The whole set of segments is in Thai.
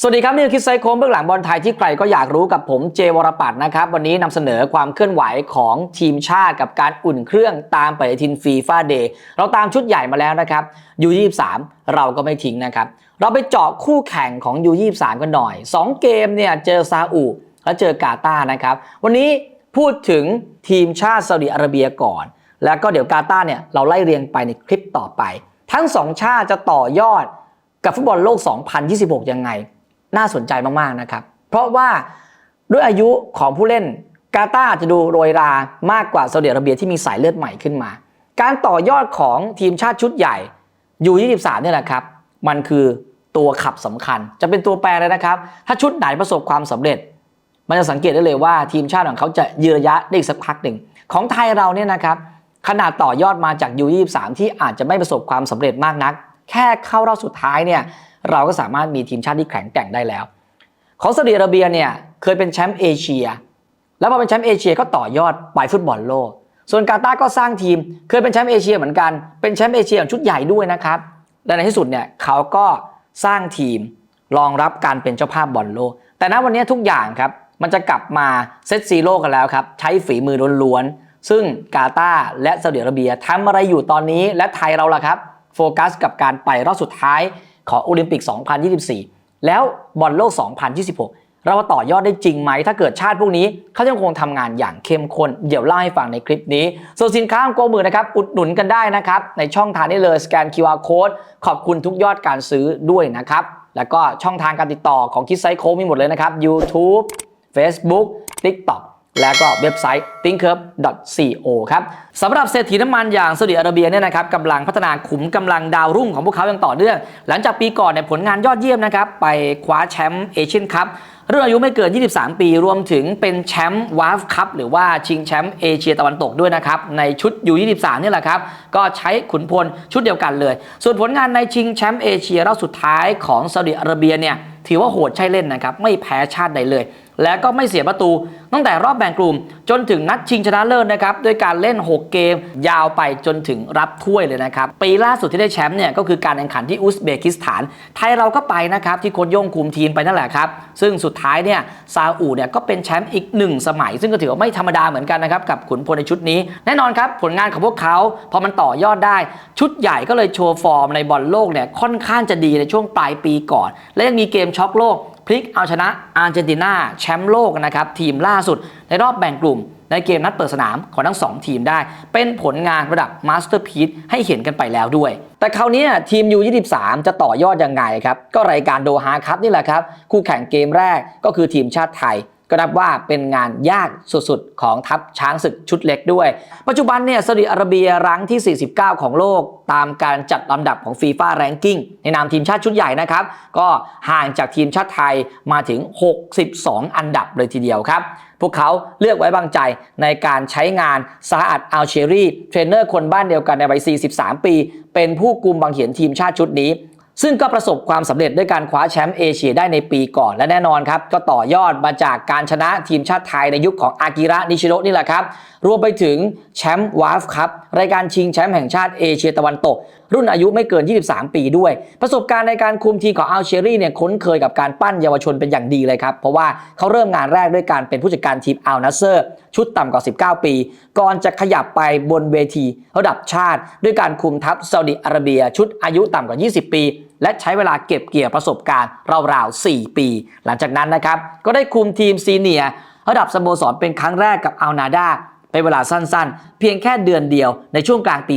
สวัสดีครับ นี่คือคิดไซโค้งเบื้องหลังบอลไทยที่ใครก็อยากรู้กับผมเจวรปัตนะครับ วันนี้นำเสนอความเคลื่อนไหวของทีมชาติกับการอุ่นเครื่องตามปฏิทินฟีฟ่าเดย์เราตามชุดใหญ่มาแล้วนะครับยู23เราก็ไม่ทิ้งนะครับ เราไปเจาะคู่แข่งของยู23กันหน่อย 2 เกมเนี่ยเจอซาอุแล้วเจอกาตาร์นะครับ วันนี้พูดถึงทีมชาติซาอุดิอาระเบียก่อน แล้วก็เดี๋ยวกาตาร์เนี่ยเราไล่เรียงไปในคลิปต่อไป ทั้งสองชาติจะต่อยอดกับฟุตบอลโลก 2026 ยังไง น่าสนใจมากๆนะครับ เพราะว่าด้วยอายุของผู้เล่นกาตาร์จะดูโรยรามากกว่าซาอุดิอาระเบียที่มีสายเลือดใหม่ขึ้นมา การต่อยอดของทีมชาติชุดใหญ่ยู23เนี่ยแหละครับ มันคือตัวขับสำคัญ จะเป็นตัวแปรเลยนะครับ ถ้าชุดไหนประสบความสำเร็จ มันจะสังเกตได้เลยว่าทีมชาติของเขาจะยืนระยะได้อีกสักพักหนึ่งของไทยเราเนี่ยนะครับขนาดต่อยอดมาจาก U23 ที่อาจจะไม่ประสบความสำเร็จมากนัก แค่เข้ารอบสุดท้ายเนี่ย เราก็สามารถมีทีมชาติที่แข็งแกร่งได้แล้ว ของซาอุดิอาระเบียเนี่ยเคยเป็นแชมป์เอเชีย แล้วพอเป็นแชมป์เอเชียก็ต่อยอดไปฟุตบอลโลก ส่วนกาตาร์ก็สร้างทีม เคยเป็นแชมป์เอเชียเหมือนกัน เป็นแชมป์เอเชียของชุดใหญ่ด้วยนะครับและในที่สุดเนี่ยเขาก็สร้างทีมรองรับการเป็นเจ้าภาพบอลโลก แต่ณวันนี้ทุกอย่างครับมันจะกลับมาเซตซีโร่กันแล้วครับ ใช้ฝีมือล้วนๆ ซึ่งกาตาร์และซาอุดิอาระเบียทำอะไรอยู่ตอนนี้และไทยเราล่ะครับ โฟกัสกับการไปรอบสุดท้าย ของโอลิมปิก 2024 แล้วบอลโลก 2026 เราต่อยอดได้จริงไหม ถ้าเกิดชาติพวกนี้เขายังคงทำงานอย่างเข้มข้น เดี๋ยวเล่าให้ฟังในคลิปนี้ ส่วนสินค้าของโกมือนะครับ อุดหนุนกันได้นะครับ ในช่องทางนี้เลยสแกน QR Code ขอบคุณทุกยอดการซื้อด้วยนะครับ แล้วก็ช่องทางการติดต่อของคิดไซโคมีหมดเลยนะครับ YouTube Facebook TikTok แล้วก็เว็บไซต์ thinkcurve.co ครับสำหรับเศรษฐีน้ำมันอย่างซาอุดิอาระเบียเนี่ยนะครับกำลังพัฒนาขุมกำลังดาวรุ่งของพวกเขาอย่างต่อเนื่อง หลังจากปีก่อนเนี่ยผลงานยอดเยี่ยมนะครับไปคว้าแชมป์เอเชียนคัพรุ่นอายุไม่เกิน 23 ปี รวมถึงเป็นแชมป์วาฟคัพหรือว่าชิงแชมป์เอเชียตะวันตกด้วยนะครับ ในชุดยู23นี่แหละครับ ก็ใช้ขุนพลชุดเดียวกันเลย ส่วนผลงานในชิงแชมป์เอเชียรอบสุดท้ายของซาอุดิอาระเบียเนี่ยถือว่าโหดใช่เล่นนะครับ ไม่แพ้ชาติใดเลย แล้วก็ไม่เสียประตู ตั้งแต่รอบแบ่งกลุ่ม จนถึงนัดชิงชนะเลิศนะครับด้วยการเล่น 6 เกม ยาวไปจนถึงรับถ้วยเลยนะครับ ปีล่าสุดที่ได้แชมป์เนี่ยก็คือการแข่งขันที่อุซเบกิสถาน ไทยเราก็ไปนะครับ ที่โค้ชย่งคุมทีมไปนั่นแหละครับ ซึ่งสุดท้ายเนี่ยซาอุเนี่ยก็เป็นแชมป์อีกหนึ่งสมัย ซึ่งก็ถือว่าไม่ธรรมดาเหมือนกันนะครับกับขุนพลในชุดนี้ แน่นอนครับผลงานของพวกเขาพอมันต่อยอดได้ ชุดใหญ่ก็เลยโชว์ฟอร์มในบอลโลกเนี่ยค่อนข้างจะดีในช่วงปลายปีก่อน และยังมีเกมช็อกโลก พลิกเอาชนะอาร์เจนตินาแชมป์โลกนะครับทีมล่าสุดในรอบแบ่งกลุ่ม ในเกมนัดเปิดสนามของทั้ง 2 ทีมได้ เป็นผลงานระดับมาสเตอร์พีซให้เห็นกันไปแล้วด้วย แต่คราวนี้ทีม U23 จะต่อยอดยังไงครับ ก็รายการโดฮาครับนี่แหละครับ คู่แข่งเกมแรกก็คือทีมชาติไทย ก็นับว่าเป็นงานยากสุดๆ ของทัพช้างศึกชุดเล็กด้วย ปัจจุบันเนี่ยซาอุดิอาระเบียรั้งที่ 49 ของโลก ตามการจัดลำดับของฟีฟ่าแรงกิ้งในนามทีมชาติชุดใหญ่นะครับ ก็ห่างจากทีมชาติไทยมาถึง 62 อันดับเลยทีเดียวครับ พวกเขาเลือกไว้บางใจในการใช้งานซาอัดอัลเชรีเทรนเนอร์คนบ้านเดียวกันในวัย 43 ปี เป็นผู้กุมบังเหียนทีมชาติชุดนี้ ซึ่งก็ประสบความสำเร็จด้วยการคว้าแชมป์เอเชียได้ในปีก่อนและแน่นอนครับ ก็ต่อยอดมาจากการชนะทีมชาติไทยในยุคของอากิระนิชิโนะนี่แหละครับ รวมไปถึงแชมป์วาฟครับรายการชิงแชมป์แห่งชาติเอเชียตะวันตก รุ่นอายุไม่เกิน 23 ปีด้วย ประสบการณ์ในการคุมทีมของอัลเชอรี่เนี่ยคุ้นเคยกับการปั้นเยาวชนเป็นอย่างดีเลยครับ เพราะว่าเขาเริ่มงานแรกด้วยการเป็นผู้จัดการทีมอัลนัสเซอร์ ชุดต่ำกว่า 19 ปี ก่อนจะขยับไปบนเวทีระดับชาติ ด้วยการคุมทัพซาอุดิอาระเบีย ชุดอายุต่ำกว่า 20 ปี และใช้เวลาเก็บเกี่ยวประสบการณ์ราวๆ 4 ปี หลังจากนั้นนะครับ ก็ได้คุมทีมซีเนียระดับสโมสรเป็นครั้งแรกกับอัลนาดาเป็นเวลาสั้นๆ เพียงแค่เดือนเดียวในช่วงกลางปี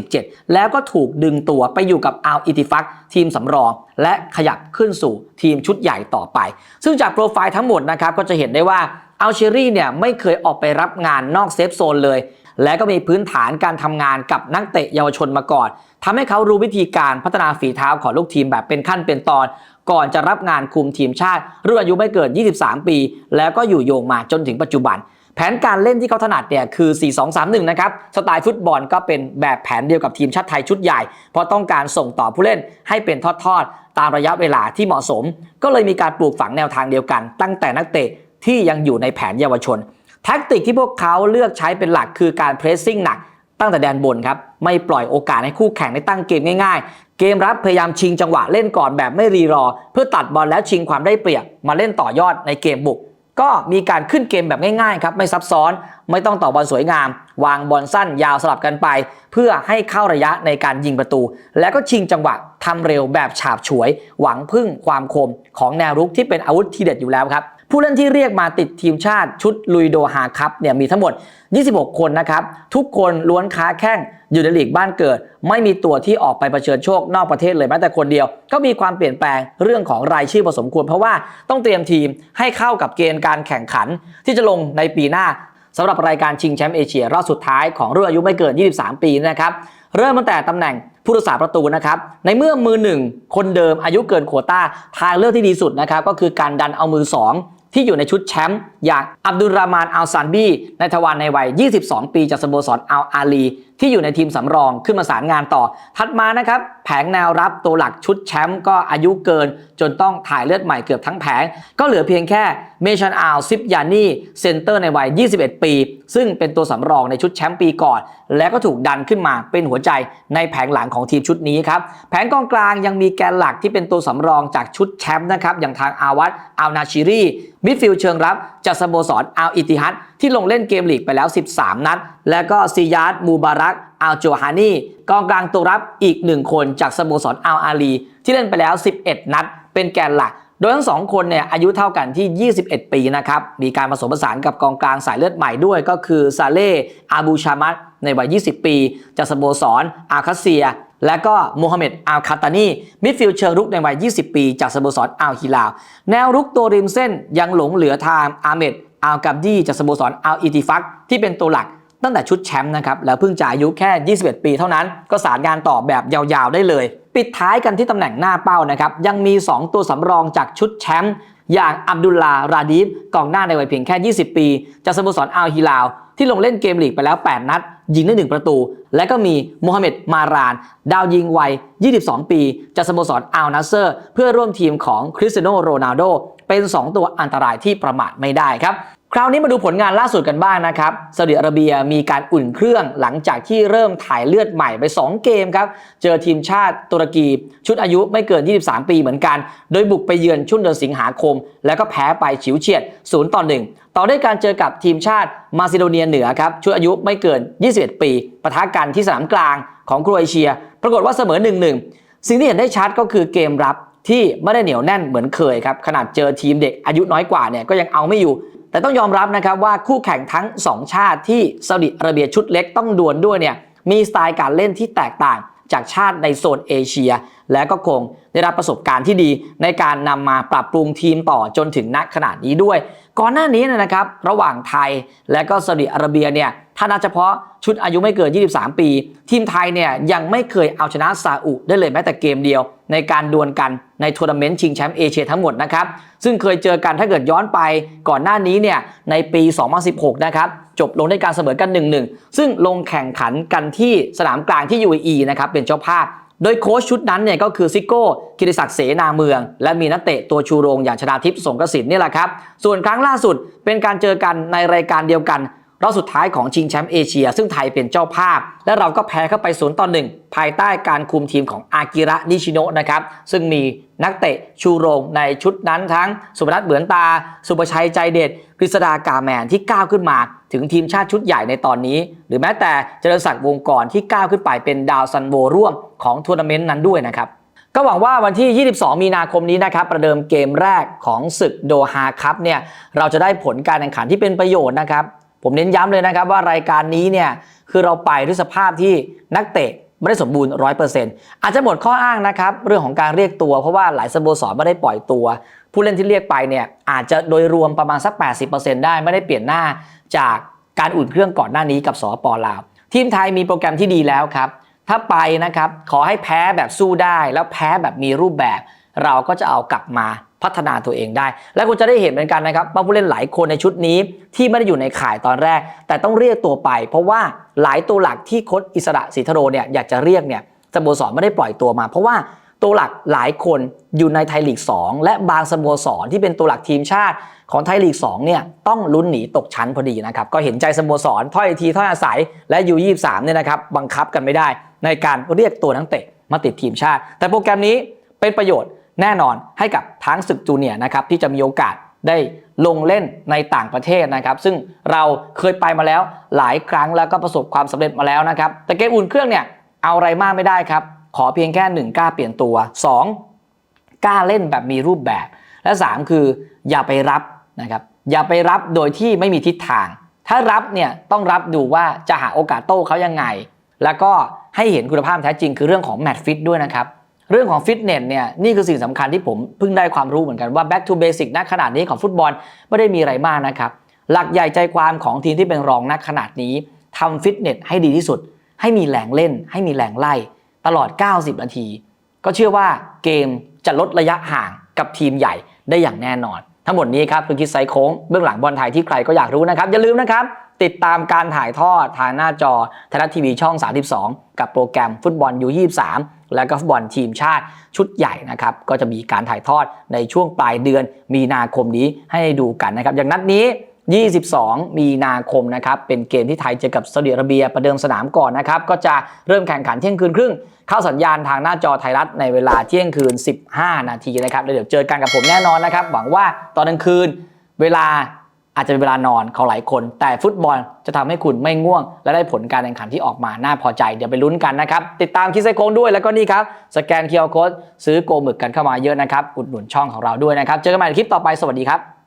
2017 แล้วก็ถูกดึงตัวไปอยู่กับอัลอิติฟักทีมสำรอง และขยับขึ้นสู่ทีมชุดใหญ่ต่อไป ซึ่งจากโปรไฟล์ทั้งหมดนะครับก็จะเห็นได้ว่าอัลเชอรี่เนี่ยไม่เคยออกไปรับงานนอกเซฟโซนเลย และก็มีพื้นฐานการทำงานกับนักเตะเยาวชนมาก่อนทำให้เขารู้วิธีการพัฒนาฝีเท้าของลูกทีมแบบเป็นขั้นเป็นตอน ก่อนจะรับงานคุมทีมชาติรุ่นอายุไม่เกิน 23 ปี แล้วก็อยู่โยงมาจนถึงปัจจุบัน แผนการเล่นที่เขาถนัดเนี่ยคือ 4-2-3-1 นะครับสไตล์ฟุตบอลก็เป็นแบบแผนเดียวกับทีมชาติไทยชุดใหญ่ เพราะต้องการส่งต่อผู้เล่นให้เป็นทอดๆตามระยะเวลาที่เหมาะสม ก็เลยมีการปลูกฝังแนวทางเดียวกัน ตั้งแต่นักเตะที่ยังอยู่ในแผนเยาวชน แท็กติกที่พวกเขาเลือกใช้เป็นหลักคือการเพรสซิ่งหนักตั้งแต่แดนบนครับ ไม่ปล่อยโอกาสให้คู่แข่งได้ตั้งเกมง่ายๆ เกมรับพยายามชิงจังหวะเล่นก่อนแบบไม่รีรอ เพื่อตัดบอลแล้วชิงความได้เปรียบมาเล่นต่อยอดในเกมบุก ก็มีการขึ้นเกมแบบง่ายๆครับไม่ซับซ้อน ไม่ต้องต่อบอลสวยงาม วางบอลสั้นยาวสลับกันไป เพื่อให้เข้าระยะในการยิงประตู แล้วก็ชิงจังหวะทำเร็วแบบฉาบฉวย หวังพึ่งความคมของแนวรุกที่เป็นอาวุธที่เด็ดอยู่แล้วครับ ผู้เล่นที่เรียกมาติดทีมชาติชุดลุยโดฮาคัพเนี่ยมีทั้งหมด 26 คนนะครับ ทุกคนล้วนค้าแข้งอยู่ในลีกบ้านเกิด ไม่มีตัวที่ออกไปเผชิญโชคนอกประเทศเลยแม้แต่คนเดียว ก็มีความเปลี่ยนแปลงเรื่องของรายชื่อพอสมควร เพราะว่าต้องเตรียมทีมให้เข้ากับเกณฑ์การแข่งขัน ที่จะลงในปีหน้าสำหรับรายการชิงแชมป์เอเชียรอบสุดท้ายของรุ่นอายุไม่เกิน 23 ปีนะครับเริ่มตั้งแต่ตำแหน่งผู้รักษาประตูนะครับ ในเมื่อมือหนึ่งคนเดิมอายุเกินโควต้าทางเลือกที่ดีสุดนะครับ ก็คือการดันเอามือ 2 ที่อยู่ในชุดแชมป์อย่างอับดุลรามานอัลซานบีในทวารในวัย 22 ปีจากสโมสรอัลอาลี ที่อยู่ในทีมสำรองขึ้นมาสารงานต่อ ถัดมานะครับ แผงแนวรับตัวหลักชุดแชมป์ก็อายุเกิน จนต้องถ่ายเลือดใหม่เกือบทั้งแผง ก็เหลือเพียงแค่เมชันอัลซิปยานีเซนเตอร์ในวัย 21 ปี ซึ่งเป็นตัวสำรองในชุดแชมป์ปีก่อน และก็ถูกดันขึ้นมาเป็นหัวใจในแผงหลังของทีมชุดนี้ครับแผงกองกลางยังมีแกนหลักที่เป็นตัวสำรองจากชุดแชมป์นะครับอย่างทางอาวัตอัลนาชิรีมิดฟิลด์เชิงรับจากสโมสรอัลอิติฮัด ที่ลงเล่นเกมลีกไปแล้ว 13 นัด แล้วก็ซียาร์ดมูบารักอัลโจฮานีกองกลางตัวรับอีกหนึ่งคนจากสโมสรอัลอาลีที่เล่นไปแล้ว 11 นัด เป็นแกนหลัก โดยทั้งสองคนเนี่ยอายุเท่ากันที่ 21 ปีนะครับ มีการผสมผสานกับกองกลางสายเลือดใหม่ด้วยก็คือซาเล่อาบูชามัดในวัย 20 ปี จากสโมสรอาคาเซียและก็โมฮัมเหม็ดอัลคาตานีมิดฟิลด์เชิงรุกในวัย 20 ปี จากสโมสรอัลฮิลาลแนวรุกตัวริมเส้นยังหลงเหลือทางอาเมด อัลกับดี้จากสโมสรอัลอิติฟักที่เป็นตัวหลักตั้งแต่ชุดแชมป์นะครับ แล้วเพิ่งจะอายุแค่ 21 ปีเท่านั้น ก็สารงานต่อแบบยาวๆได้เลย ปิดท้ายกันที่ตำแหน่งหน้าเป้านะครับ ยังมี 2 ตัวสำรองจากชุดแชมป์อย่างอับดุลลาราดีฟกองหน้าในวัยเพียงแค่ 20 ปี จากสโมสรอัลฮิลาลที่ลงเล่นเกมลีกไปแล้ว 8 นัด ยิงได้ 1 ประตู และก็มีโมฮัมเหม็ดมาราน ดาวยิงวัย 22 ปี จากสโมสรอัลนัสเซอร์ เพื่อร่วมทีมของคริสเตียโนโรนัลโดเป็น 2 ตัวอันตรายที่ประมาทไม่ได้ครับ คราวนี้มาดูผลงานล่าสุดกันบ้างนะครับซาอุดิอาระเบียมีการอุ่นเครื่องหลังจากที่เริ่มถ่ายเลือดใหม่ไป 2 เกมครับ เจอทีมชาติตุรกี ชุดอายุไม่เกิน 23 ปีเหมือนกัน โดยบุกไปเยือนช่วงเดือนสิงหาคม แล้วก็แพ้ไปฉิวเฉียด 0 ต่อ 1 ต่อด้วยการเจอกับทีมชาติมาซิโดเนียเหนือครับ ชุดอายุไม่เกิน 21 ปีปะทะกันที่สนามกลางของโครเอเชีย ปรากฏว่าเสมอ 1-1 สิ่งที่เห็นได้ชัดก็คือเกมรับที่ไม่ได้เหนียวแน่นเหมือนเคยครับขนาดเจอทีมเด็กอายุน้อยกว่าเนี่ยก็ยังเอาไม่อยู่ แต่ต้องยอมรับนะครับว่าคู่แข่งทั้ง 2 ชาติที่ซาอุดิอาระเบียชุดเล็กต้องดวลด้วยเนี่ยมีสไตล์การเล่นที่แตกต่างจากชาติในโซนเอเชีย และก็คงได้รับประสบการณ์ที่ดี ในการนำมาปรับปรุงทีมต่อจนถึงณขนาดนี้ด้วย ก่อนหน้านี้นยนะครับ ระหว่างไทยและก็ซาอุดิอาระเบียเนี่ย ถ้านับเฉพาะชุดอายุไม่เกิน 23 ปี ทีมไทยเนี่ยยังไม่เคยเอาชนะซาอุได้เลยแม้แต่เกมเดียว ในการดวลกันในทัวร์นาเมนต์ชิงแชมป์เอเชียทั้งหมดนะครับ ซึ่งเคยเจอกันถ้าเกิดย้อนไปก่อนหน้านี้เนี่ยในปี 2016 นะครับ จบลงด้วยการเสมอกัน 1-1 ซึ่งลงแข่งขันกันที่สนามกลางที่ UAE นะครับเป็นเจ้าภาพโดยโค้ชชุดนั้นเนี่ยก็คือซิโก้กิติศักดิ์เสนาเมือง และมีนักเตะตัวชูโรงอย่างชนาทิพย์สงกระสินนี่แหละครับ ส่วนครั้งล่าสุดเป็นการเจอกันในรายการเดียวกัน รอบสุดท้ายของชิงแชมป์เอเชีย ซึ่งไทยเป็นเจ้าภาพ และเราก็แพ้เข้าไป0ต่อ1ภายใต้การคุมทีมของอากิระนิชิโนะนะครับ ซึ่งมีนักเตะชูโรงในชุดนั้นทั้ง สุพนัทเหมือนตา สุประชัยใจเด็ดกฤษดากาแมนที่ก้าวขึ้นมา ถึงทีมชาติชุดใหญ่ในตอนนี้ หรือแม้แต่เจริญศักดิ์วงกรที่ก้าวขึ้นไปเป็นดาวซันโวร่วมของทัวร์นาเมนต์นั้นด้วยนะครับก็หวังว่าวันที่ 22 มีนาคมนี้นะครับ ประเดิมเกมแรกของศึกโดฮาคัพเนี่ย เราจะได้ผลการแข่งขันที่เป็นประโยชน์นะครับ ผมเน้นย้ำเลยนะครับว่ารายการนี้เนี่ยคือเราไปด้วยสภาพที่นักเตะไม่ได้สมบูรณ์100%อาจจะหมดข้ออ้างนะครับเรื่องของการเรียกตัว เพราะว่าหลายสโมสรไม่ได้ปล่อยตัว ผู้เล่นที่เรียกไปเนี่ยอาจจะโดยรวมประมาณสัก 80%ได้ไม่ได้เปลี่ยนหน้าจากการอุ่นเครื่องก่อนหน้านี้กับสปลาว ทีมไทยมีโปรแกรมที่ดีแล้วครับ ถ้าไปนะครับขอให้แพ้แบบสู้ได้แล้วแพ้แบบมีรูปแบบ เราก็จะเอากลับมา พัฒนาตัวเองได้ และคุณจะได้เห็นเหมือนกันนะครับว่าผู้เล่นหลายคนในชุดนี้ที่ไม่ได้อยู่ในข่ายตอนแรก แต่ต้องเรียกตัวไป เพราะว่าหลายตัวหลักที่โค้ชอิสระศรีธโรเนี่ยอยากจะเรียกเนี่ยสโมสรไม่ได้ปล่อยตัวมา เพราะว่าตัวหลักหลายคนอยู่ในไทยลีก 2 และบางสโมสรที่เป็นตัวหลักทีมชาติของไทยลีก 2 เนี่ยต้องลุ้นหนีตกชั้นพอดีนะครับ ก็เห็นใจสโมสรถ้อยทีถ้อยอาศัยและยู23เนี่ยนะครับบังคับกันไม่ได้ ในการเรียกตัวนักเตะมาติดทีมชาติ แต่โปรแกรมนี้เป็นประโยชน์ แน่นอนให้กับทั้งศึกจูเนียร์นะครับที่จะมีโอกาสได้ลงเล่นในต่างประเทศนะครับ ซึ่งเราเคยไปมาแล้วหลายครั้งแล้วก็ประสบความสำเร็จมาแล้วนะครับ แต่เกมอุ่นเครื่องเนี่ยเอาอะไรมากไม่ได้ครับ ขอเพียงแค่หนึ่งกล้าเปลี่ยนตัวสองกล้าเล่นแบบมีรูปแบบ และสามคืออย่าไปรับนะครับอย่าไปรับโดยที่ไม่มีทิศทาง ถ้ารับเนี่ยต้องรับดูว่าจะหาโอกาสโต้เขายังไง แล้วก็ให้เห็นคุณภาพแท้จริงคือเรื่องของแมตช์ฟิตด้วยนะครับ เรื่องของฟิตเนสเนี่ยนี่คือสิ่งสำคัญที่ผมเพิ่งได้ความรู้เหมือนกันว่า back to basic ณขนาดนี้ของฟุตบอลไม่ได้มีอะไรมากนะครับ หลักใหญ่ใจความของทีมที่เป็นรองณขนาดนี้ทำฟิตเนสให้ดีที่สุด ให้มีแรงเล่น ให้มีแรงไล่ ตลอด 90 นาที ก็เชื่อว่าเกมจะลดระยะห่างกับทีมใหญ่ได้อย่างแน่นอน ทั้งหมดนี้ครับคือคิดไซโค้งเบื้องหลังบอลไทยที่ใครก็อยากรู้นะครับอย่าลืมนะครับติดตามการถ่ายทอดทางหน้าจอไทยรัฐทีวีช่อง 32 กับโปรแกรมฟุตบอลยู23 แล้วก็ฟุตบอลทีมชาติชุดใหญ่นะครับก็จะมีการถ่ายทอดในช่วงปลายเดือนมีนาคมนี้ให้ดูกันนะครับ อย่างนัดนี้ 22 มีนาคมนะครับเป็นเกมที่ไทยเจอกับซาอุดิอาระเบียประเดิมสนามก่อนนะครับก็จะเริ่มแข่งขันเที่ยงคืนครึ่ง เข้าสัญญาณทางหน้าจอไทยรัฐในเวลาเที่ยงคืน 15 นาทีนะครับเดี๋ยวเจอกันกับผมแน่นอนนะครับหวังว่าตอนกลางคืนเวลา อาจจะเป็นเวลานอนของหลายคน แต่ฟุตบอลจะทำให้คุณไม่ง่วง และได้ผลการแข่งขันที่ออกมาน่าพอใจ เดี๋ยวไปลุ้นกันนะครับ ติดตามคิดไซโค้งด้วยแล้วก็นี่ครับ สแกนเคียร์โค้ดซื้อโกหมึกกันเข้ามาเยอะนะครับอุดหนุนช่องของเราด้วยนะครับ เจอกันใหม่ในคลิปต่อไปสวัสดีครับ